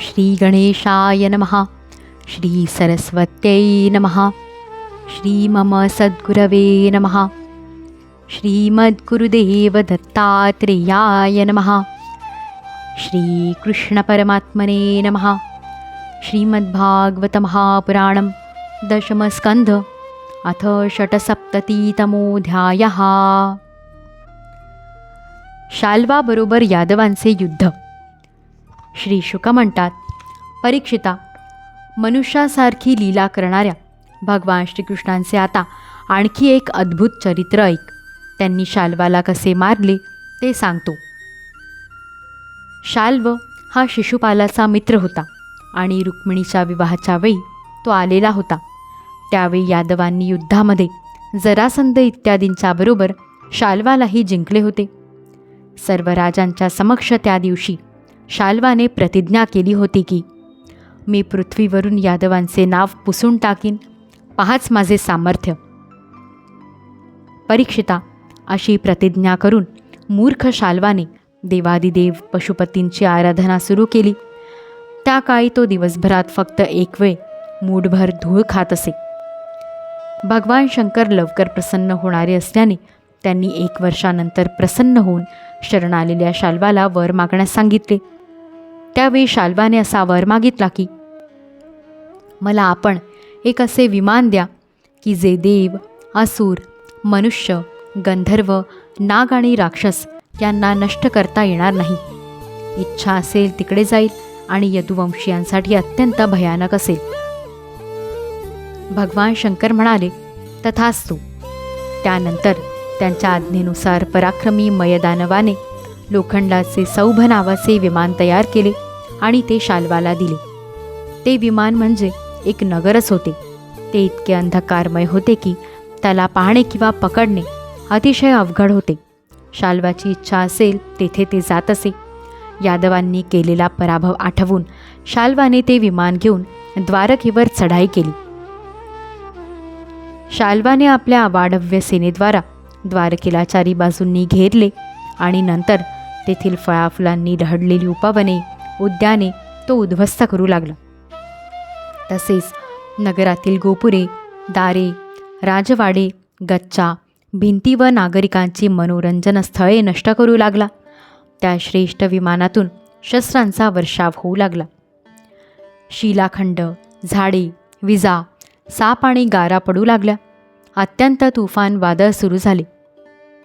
श्रीगणेशाय नमः। श्रीसरस्वत्यै नमः। श्री मम सद्गुरवे नमः। श्रीमद्गुरुदेवदत्तात्रेयाय नमः। श्रीकृष्णपरमात्मने नमः। श्रीमद्भागवतमहापुराणं दशमस्कन्ध अथ षट्सप्ततितमोऽध्यायः। शाल्वाबरोबर यादवांचे युद्ध। श्री शुक म्हणतात परीक्षिता मनुष्यासारखी लीला करणाऱ्या भगवान श्रीकृष्णांचे आता आणखी एक अद्भुत चरित्र ऐक. त्यांनी शाल्वाला कसे मारले ते सांगतो. शाल्व हा शिशुपालाचा मित्र होता आणि रुक्मिणीच्या विवाहाच्या वेळी तो आलेला होता. त्यावेळी यादवांनी युद्धामध्ये जरासंध इत्यादींच्या बरोबर शाल्वालाही जिंकले होते. सर्व राजांच्या समक्ष त्या दिवशी शाल्वाने प्रतिज्ञा केली होती की मी पृथ्वीवरून यादवांचे नाव पुसून टाकीन. पहाच माझे सामर्थ्य. परीक्षिता अशी प्रतिज्ञा करून मूर्ख शाल्वाने देवादिदेव पशुपतींची आराधना सुरू केली. त्या काळी तो दिवसभरात फक्त एक वेळ मूठभर धूळ खात असे. भगवान शंकर लवकर प्रसन्न होणारे असल्याने त्यांनी एक वर्षानंतर प्रसन्न होऊन शरण आलेल्या शाल्वाला वर मागण्यास सांगितले. त्यावेळी शाल्वाने असा वर मागितला की मला आपण एक असे विमान द्या की जे देव असुर मनुष्य गंधर्व नाग आणि राक्षस यांना नष्ट करता येणार नाही. इच्छा असेल तिकडे जाईल आणि यदुवंशीयांसाठी अत्यंत भयानक असेल. भगवान शंकर म्हणाले तथास्तू. त्यानंतर त्यांच्या आज्ञेनुसार पराक्रमी मयदानवाने लोखंडाचे सौभ नावाचे विमान तयार केले आणि ते शाल्वाला दिले. ते विमान म्हणजे एक नगरच होते. ते इतके अंधकारमय होते की त्याला पाहणे किंवा पकडणे अतिशय अवघड होते. शाल्वाची इच्छा असेल तेथे ते जात असे. यादवांनी केलेला पराभव आठवून शाल्वाने ते विमान घेऊन द्वारकेवर चढाई केली. शाल्वाने आपल्या वाढव्य सेनेद्वारा द्वारकेला चारी बाजूंनी घेरले आणि नंतर तेथील फळाफुलांनी ढळलेली उपवने उद्याने तो उद्ध्वस्त करू लागला. तसेच नगरातील गोपुरे दारे राजवाडे गच्चा भिंती व नागरिकांची मनोरंजन स्थळे नष्ट करू लागला. त्या श्रेष्ठ विमानातून शस्त्रांचा वर्षाव होऊ लागला. शिलाखंड झाडे विजा साप आणि गारा पडू लागल्या. अत्यंत तुफान वादळ सुरू झाले.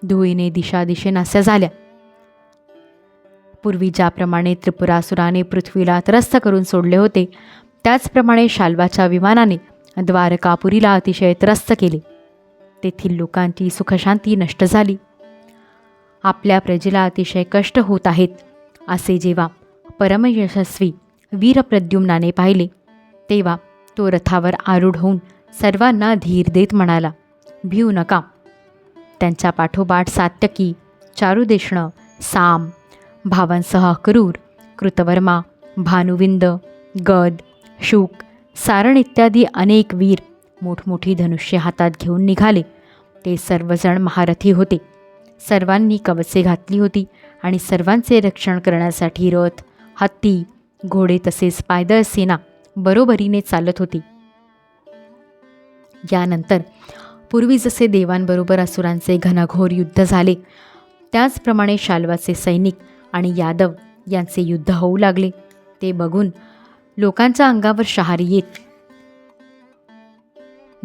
धुळीने दिशा दिशेनास्या झाल्या. पूर्वी ज्याप्रमाणे त्रिपुरासुराने पृथ्वीला त्रस्त करून सोडले होते त्याचप्रमाणे शाल्वाच्या विमानाने द्वारकापुरीला अतिशय त्रस्त केले. तेथील लोकांची सुखशांती नष्ट झाली. आपल्या प्रजेला अतिशय कष्ट होत आहेत असे जेव्हा परमयशस्वी वीरप्रद्युम्नाने पाहिले तेव्हा तो रथावर आरूढ होऊन सर्वांना धीर देत म्हणाला भिऊ नका. त्यांच्या पाठोपाठ सात्यकी चारुदेष्ण साम भावांसह अक्रूर कृतवर्मा भानुविंद गद शुक सारण इत्यादी अनेक वीर मोठमोठी धनुष्य हातात घेऊन निघाले. ते सर्वजण महारथी होते. सर्वांनी कवचे घातली होती आणि सर्वांचे रक्षण करण्यासाठी रथ हत्ती घोडे तसेच पायदळ सेना बरोबरीने चालत होती. यानंतर पूर्वी जसे देवांबरोबर असुरांचे घनघोर युद्ध झाले त्याचप्रमाणे शाल्वाचे सैनिक आणि यादव यांचे युद्ध होऊ लागले. ते बघून लोकांच्या अंगावर शहारी येत.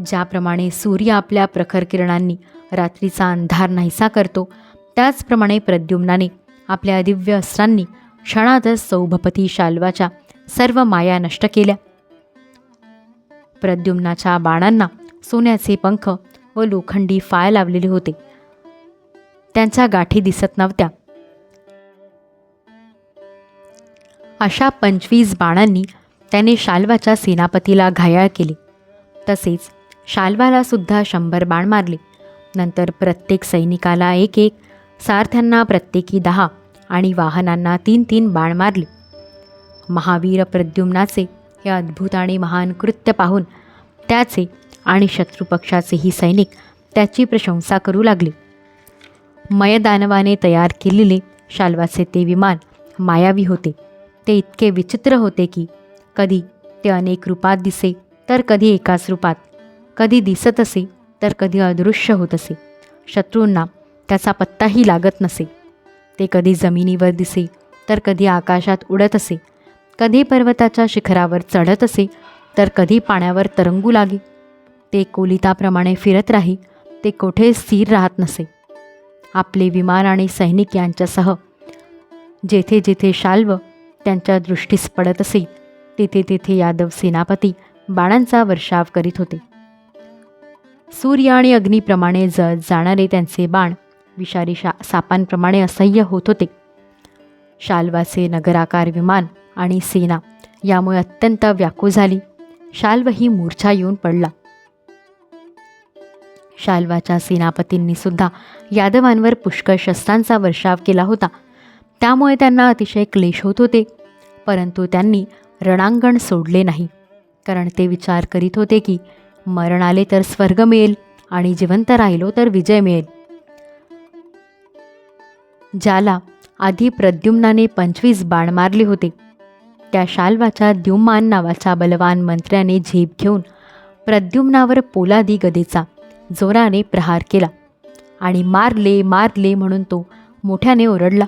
ज्याप्रमाणे सूर्य आपल्या प्रखर किरणांनी रात्रीचा अंधार नाहीसा करतो त्याचप्रमाणे प्रद्युम्नाने आपल्या दिव्य अस्त्रांनी क्षणातच सौभपती शाल्वाच्या सर्व माया नष्ट केल्या. प्रद्युम्नाच्या बाणांना सोन्याचे पंख व लोखंडी फाय लावलेले होते. त्यांच्या गाठी दिसत नव्हत्या. अशा पंचवीस बाणांनी त्याने शाल्वाच्या सेनापतीला घायाळ केले. तसेच शाल्वालासुद्धा शंभर बाण मारले. नंतर प्रत्येक सैनिकाला एक एक सारथ्यांना प्रत्येकी दहा आणि वाहनांना तीन तीन बाण मारले. महावीर प्रद्युम्नाचे हे अद्भुत आणि महान कृत्य पाहून त्याचे आणि शत्रुपक्षाचेही सैनिक त्याची प्रशंसा करू लागले. मयदानवाने तयार केलेले शाल्वाचे ते विमान मायावी होते. ते इतके विचित्र होते की कधी ते अनेक रूपात दिसे तर कधी एकाच रूपात. कधी दिसत असे तर कधी अदृश्य होत असे. शत्रूंना त्याचा पत्ताही लागत नसे. ते कधी जमिनीवर दिसे तर कधी आकाशात उडत असे. कधी पर्वताच्या शिखरावर चढत असे तर कधी पाण्यावर तरंगू लागे. ते कोलिताप्रमाणे फिरत राही ते कोठे स्थिर राहत नसे. आपले विमान आणि सैनिक यांच्यासह जेथे जेथे शाल्व त्यांच्या दृष्टीस पडत असे. तेथे तेथे यादव सेनापती बाणांचा वर्षाव करीत होते. सूर्य आणि अग्नीप्रमाणे ज जाणारे त्यांचे बाण विषारी शा सापांप्रमाणे असह्य होत होते. शाल्वाचे नगराकार विमान आणि सेना यामुळे अत्यंत व्याकुळ झाली. शाल्व ही मूर्छा येऊन पडला. शाल्वाच्या सेनापतींनी सुद्धा यादवांवर पुष्कळ शस्त्रांचा वर्षाव केला होता. त्यामुळे त्यांना अतिशय क्लेश होत होते. परंतु त्यांनी रणांगण सोडले नाही. कारण ते विचार करीत होते की मरण आले तर स्वर्ग मिळेल आणि जिवंत राहिलो तर विजय मिळेल. ज्याला आधी प्रद्युम्नाने पंचवीस बाण मारले होते. त्या शाल्वाच्या द्युम्मान नावाच्या बलवान मंत्र्याने झेप घेऊन प्रद्युम्नावर पोलादी गदेचा जोराने प्रहार केला आणि मारले मारले म्हणून तो मोठ्याने ओरडला.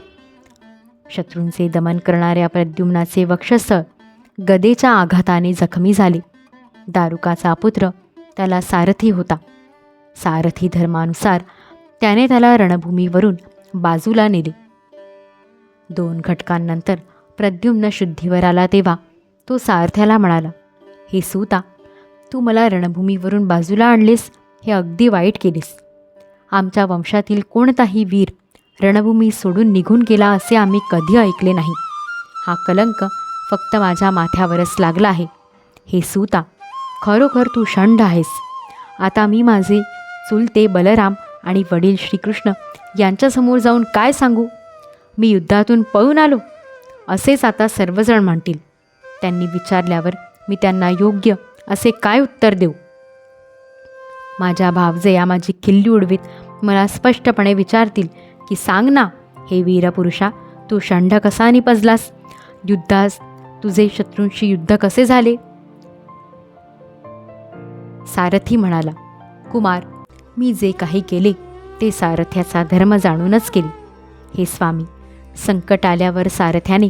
शत्रूंचे दमन करणाऱ्या प्रद्युम्नाचे वक्षस्थळ गदेच्या आघाताने जखमी झाले. दारुकाचा पुत्र त्याला सारथी होता. सारथी धर्मानुसार त्याने त्याला रणभूमीवरून बाजूला नेले. दोन घटकांनंतर प्रद्युम्न शुद्धीवर आला तेव्हा तो सारथ्याला म्हणाला हे सूता तू मला रणभूमीवरून बाजूला आणलेस हे अगदी वाईट केलेस. आमच्या वंशातील कोणताही वीर रणभूमी सोडून निघून गेला असे आम्ही कधी ऐकले नाही. हा कलंक फक्त माझ्या माथ्यावरच लागला आहे. हे सूता खरोखर तू षंड आहेस. आता मी माझे चुलते बलराम आणि वडील श्रीकृष्ण यांच्यासमोर जाऊन काय सांगू? मी युद्धातून पळून आलो. असेच आता सर्वजण म्हणतील. त्यांनी विचारल्यावर मी त्यांना योग्य असे काय उत्तर देऊ? माझ्या भावजया माझी खिल्ली उडवीत मला स्पष्टपणे विचारतील की सांग ना हे वीरपुरुषा तू षंड कसा निपजलास युद्धास तुझे शत्रूंशी युद्ध कसे झाले? सारथी म्हणाला कुमार मी जे काही केले ते सारथ्याचा धर्म जाणूनच केले. हे स्वामी संकट आल्यावर सारथ्याने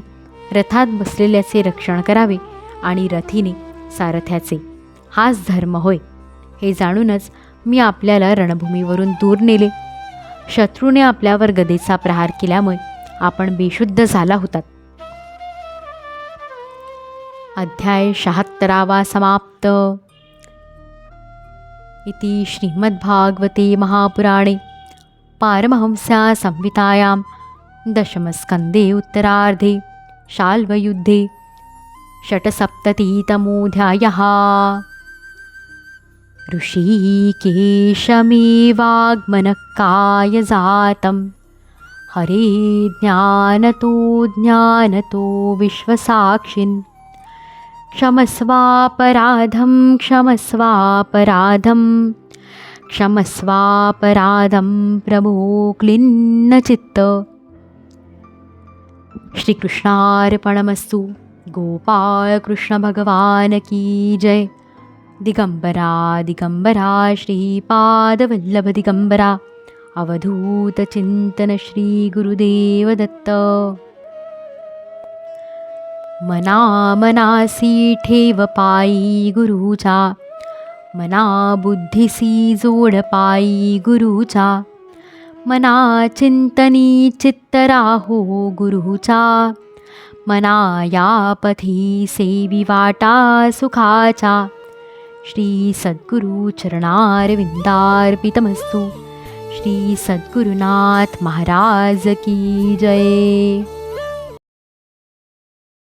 रथात बसलेल्याचे रक्षण करावे आणि रथीने सारथ्याचे हाच धर्म होय. हे जाणूनच मी आपल्याला रणभूमीवरून दूर नेले. शत्रूने आपल्यावर गदेचा प्रहार केल्यामुळे आपण बेशुद्ध झाला होतात. अध्याय शहात्तरावा समाप्त. इति श्रीमद्भागवते महापुराणे पारमहंस्या संहितायां दशमस्कन्दे उत्तरार्धे शाल्वयुद्धे षट्सप्ततितमोऽध्यायः. ऋषिकेशमेवाग्मनः जातं हरे ज्ञानतो ज्ञानतो विश्वसाक्षिन्। क्षमस्वापराधं क्षमस्वापराधं क्षमस्वापराधं प्रभो क्लिन्नचित्त। श्रीकृष्णार्पणमस्तु। गोपाळकृष्णभगवान् की जय। दिगंबरा दिगंबरा श्रीपादवल्लभ दिगंबरा अवधूतचिंतन श्री गुरुदेव दत्त। मना मनासी ठेव पायी गुरुचा मना बुद्धिसी जोड पायी गुरुचा मना चिंतनी चित्तराहो गुरुचा मना या पथी सेवी वाटा सुखाचा श्री सद्गुरु चरणारविंदार्पितमस्तु। श्री सद्गुरुनाथ महाराज की जय।